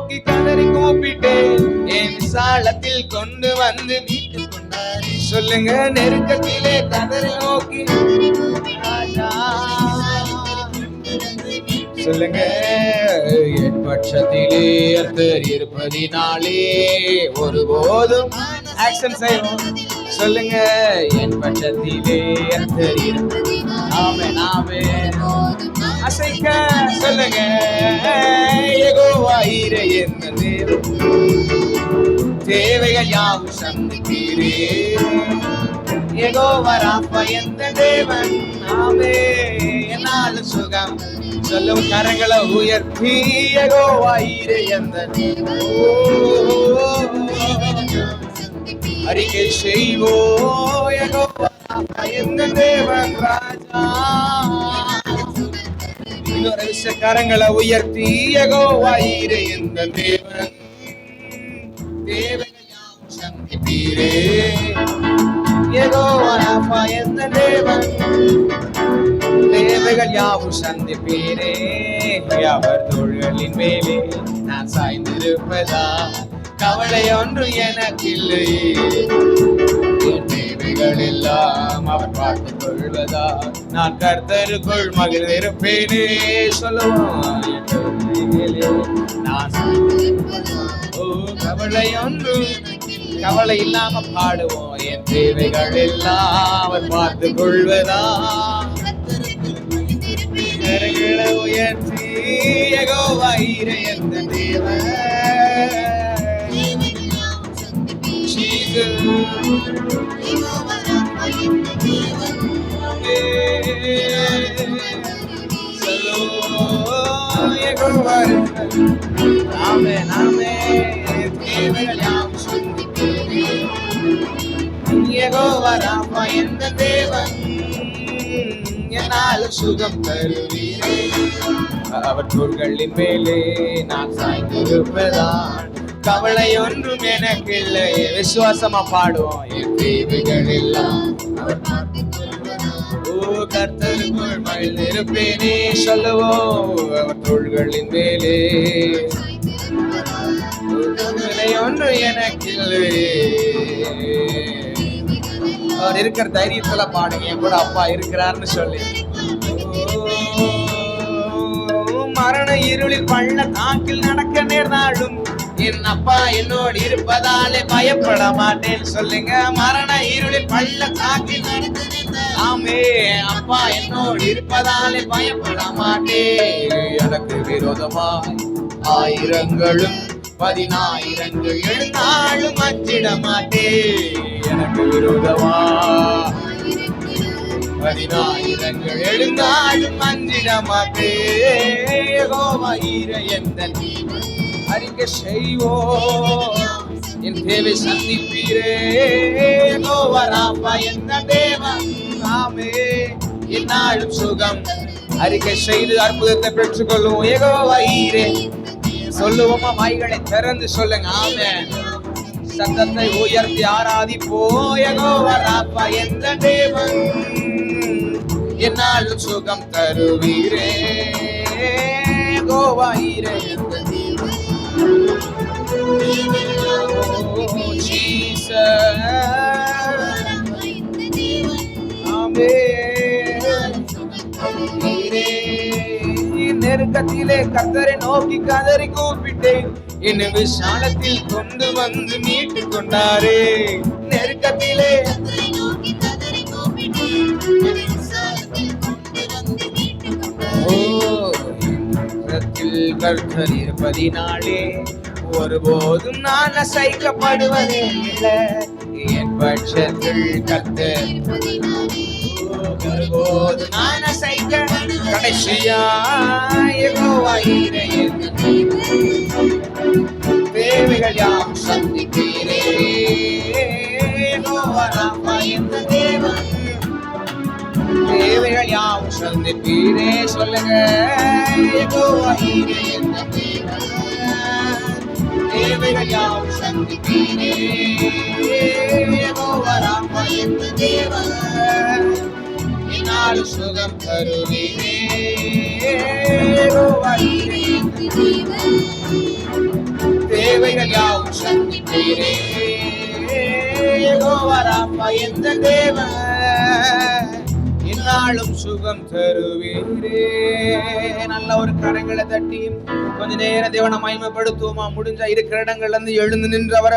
நோக்கி கதறி கூப்பிட்டேன் என் விசாலத்தில் கொண்டு வந்து மீட்டு கொண்டாரே. சொல்லுங்க நெருக்கத்திலே கதறி நோக்கி ராஜா. சொல்லுங்க என் பட்சத்திலே அர்த்தர் இருப்பதினாலே ஒருபோதும் ஆக்ஷன் செய்வோம். சொல்லுங்க என் பட்சத்திலே அர்த்தர் இருப்பது ஆமே ஆமே அசைக்க சொல்லுங்க யெகோவாயிர என்ன தேவைகள் யாவும் சந்தித்தீரே வராப்ப எந்த தேவன் ஆமே என்னால் சுகம் சொல்லும் கரங்களை உயர்த்தி. ஏகோ வாயிரே எந்த அறிக்கை செய்வோ யெகோவராப்ப எந்த தேவன் ராஜா. இன்னொரு விஷய கரங்களை உயர்த்தி யெகோவாயிரே எந்த தேவன்? தேவைகள் யாவும் சந்திப்பீரே. யெகோவா எந்த தேவன்? தேவைகள் யாவும் சந்திப்பீரே. அவர் தோள்களின் மேலே நான் சாய்ந்திருப்பதா? கவலை ஒன்று எனக்கில்லை என் கொள்வதா நான் கர்த்தருக்குள் மகிழ்ந்திருப்பேனே சொல்லுவான் நான் ஓ கவலை கவலை இல்லாம பாடுவோம் என் தேவைகள் எல்லாம் அவர் பார்த்து கொள்வதா உயர்த்தி யெகோவாயிரே எந்த தேவன் Jesus. Shalom, எந்த தேவன் என்னால் சுகம் தருவீரே அவர் மேலே நான் சாய்ந்திருப்பதான் கவலை ஒன்றும் எனக்கு இல்லை விசுவாசமா பாடுவோம். என் தேவைகள் எல்லாம். கர்த்தருக்குள் மகிழ்ந்திருப்பேனே சொல்லவோ அவர் தோள்களின் மேலே. ஒன்று எனக்கு அவர் இருக்கிற தைரியத்துல பாடுங்க என் கூட அப்பா இருக்கிறாருன்னு சொல்லி. மரண இருளில் பள்ள தாக்கில் நடக்க நேர்ந்தாலும் என் அப்பா என்னோடு இருப்பதாலே பயப்பட மாட்டேன். சொல்லுங்க மரண இருளில் பள்ள தாக்கில் நடக்க ஆமே அப்பா என்னோடு இருப்பதாலே பயப்பட மாட்டேன் எனக்கு விரோதமாய் ஆயிரங்களும் பதினாயிரங்கள் எழுந்தாலும் அச்சிட மாட்டே. எனக்கு விரோதமா? பதினாயிரங்கள் எழுந்தாலும் அஞ்சிட மாட்டே. மாட்டேன் எந்த அறிக்கை செய்வோம். என் தேவை சந்திப்பீரே. கோவராப்பா என்ன தேவா ஆமே என்னாலும் சுகம். அறிக்கை செய்து அற்புதத்தை பெற்றுக்கொள்ளும் வயிறே சொல்லுவோமா வாய்களை திறந்து சொல்லுங்க. ஆமே சத்தத்தை உயர்த்தி ஆராதிப்போ ஏகோ யெகோவராப்பா எந்த தேவன். என்னாலும் சுகம் தருவீரே. கோவாயிரே எந்த தேவன் நெருக்கத்திலே கத்தரை நோக்கி கதறி கூப்பிட்டேன். என் விசாலத்தில் கொண்டு வந்து மீட்டு கொண்டாரே. நெருக்கத்தில் கர்த்தர் இருப்பதினாலே ஒருபோதும் நான் அசைக்கப்படுவதே இல்லை என் பட்சத்தில் கர்த்தர் ஒருபோது நான் அசைக்க கடைசியாய் தேவைகள் யாம் சந்திக்கிறேன் யெகோவா தேவன். தேவைகள் யாம் சந்திப்பீரே சொல்லுங்க. யெகோவாயிரே தேவைகள் யாம் சந்திப்பீரே தேவன். என்னால் சுகம் தருவீரே தேவைகள் யாவும் சந்திப்பீரே. யெகோவா எந்த தேவன் இந்நாளும் சுகம் தருவீரே. நல்ல ஒரு கரங்களை தட்டியும் கொஞ்ச நேரம் தேவனை மயமப்படுத்துவோமா முடிஞ்சா இருக்கிற இடங்கள்ல இருந்து எழுந்து நின்று